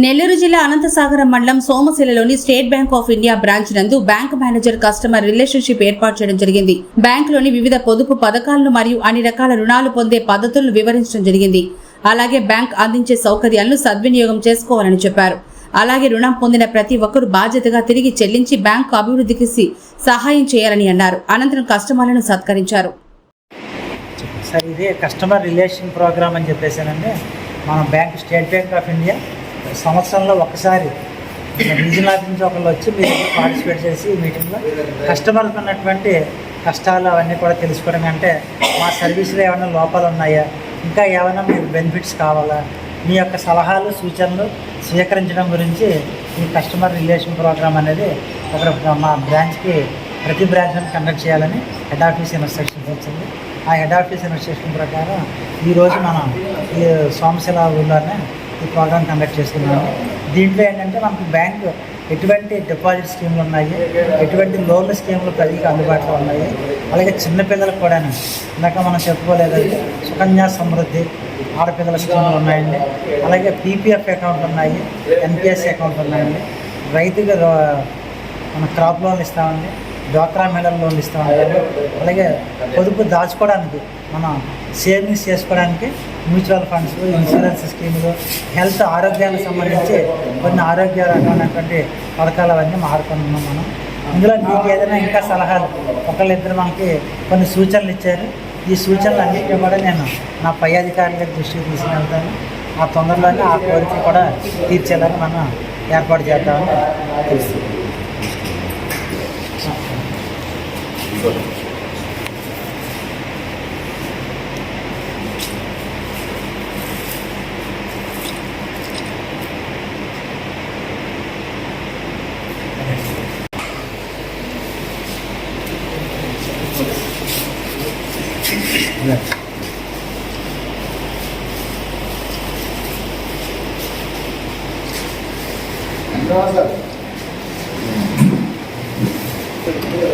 నెల్లూరు జిల్లా అనంతసాగరం మండలం సోమశిలలోని state bank of India branch నందు బ్యాంక్ మేనేజర్ కస్టమర్ రిలేషన్షిప్ ఏర్పాటు చేయడం జరిగింది. బ్యాంకులోని వివిధ పొదుపు పథకాలను మరియు అన్ని రకాల రుణాలు పొందే పద్ధతులను వివరించడం జరిగింది. అలాగే బ్యాంక్ అందించే సౌకర్యాలను సద్వినియోగం చేసుకోవాలని చెప్పారు. అలాగే రుణం పొందిన ప్రతి ఒక్కరూ బాధ్యతగా తిరిగి చెల్లించి బ్యాంకు అభివృద్ధికి సహాయం చేయాలని అన్నారు. అనంతరం కస్టమర్లను సత్కరించారు. సార్ ఇది కస్టమర్ రిలేషన్ ప్రోగ్రామ్ అని చెప్పేసానండి. మన bank state bank of India సంవత్సరంలో ఒకసారి రీజనల్ ఆఫీస్ నుంచి ఒకళ్ళు వచ్చి మీరు పార్టిసిపేట్ చేసి మీటింగ్లో కస్టమర్కి ఉన్నటువంటి కష్టాలు అవన్నీ కూడా తెలుసుకోవడం అంటే మా సర్వీసులో ఏమైనా లోపాలు ఉన్నాయా? ఇంకా ఏమైనా మీకు బెనిఫిట్స్ కావాలా? మీ యొక్క సలహాలు సూచనలు స్వీకరించడం గురించి ఈ కస్టమర్ రిలేషన్ ప్రోగ్రామ్ అనేది ఒక మా బ్రాంచ్కి ప్రతి బ్రాంచ్ని కండక్ట్ చేయాలని హెడ్ ఆఫీస్ ఇన్స్ట్రక్షన్స్ వచ్చింది. ఆ హెడ్ ఆఫీస్ ఇన్స్ట్రక్షన్ ప్రకారం ఈరోజు మనం ఈ సోమశిల ఊళ్ళోనే ఈ ప్రోగ్రామ్ కండక్ట్ చేస్తున్నాము. దీంట్లో ఏంటంటే మనకు బ్యాంకు ఎటువంటి డిపాజిట్ స్కీమ్లు ఉన్నాయి ఎటువంటి లోన్ల స్కీమ్లు ప్రజలకు అందుబాటులో ఉన్నాయి. అలాగే చిన్నపిల్లలకు కూడా ఇందాక మనం చెప్పుకోలేదండి సుకన్య సమృద్ధి ఆడపిల్లల స్కీములు ఉన్నాయండి. అలాగే పీపీఎఫ్ అకౌంట్లు ఉన్నాయి ఎన్పిఎస్ అకౌంట్లు ఉన్నాయండి. రైతుగా మన క్రాప్ లోన్లు ఇస్తామండి. డ్వాక్రా మెడల్ లోన్ ఇస్తున్నారు. అలాగే పొదుపు దాచుకోవడానికి మనం సేవింగ్స్ చేసుకోవడానికి మ్యూచువల్ ఫండ్స్ ఇన్సూరెన్స్ స్కీములు హెల్త్ ఆరోగ్యానికి సంబంధించి కొన్ని ఆరోగ్య రకమైనటువంటి పథకాలు అవన్నీ మారుతున్నాం మనం. ఇందులో మీకు ఏదైనా ఇంకా సలహాలు? ఒకళ్ళిద్దరు మనకి కొన్ని సూచనలు ఇచ్చారు. ఈ సూచనలు అన్నింటినీ కూడా నేను నా పై అధికారుల దృష్టికి తీసుకెళ్తాను. ఆ తొందరలోనే ఆ కోరిక కూడా తీర్చేలాగా మనం ఏర్పాటు చేద్దామని తెలుస్తుంది そうで。う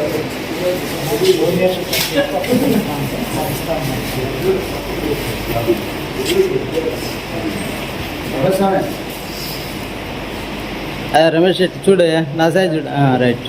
రమేష్ ఇటు చూడు నా సైజ్ చూడు. ఆ, రైట్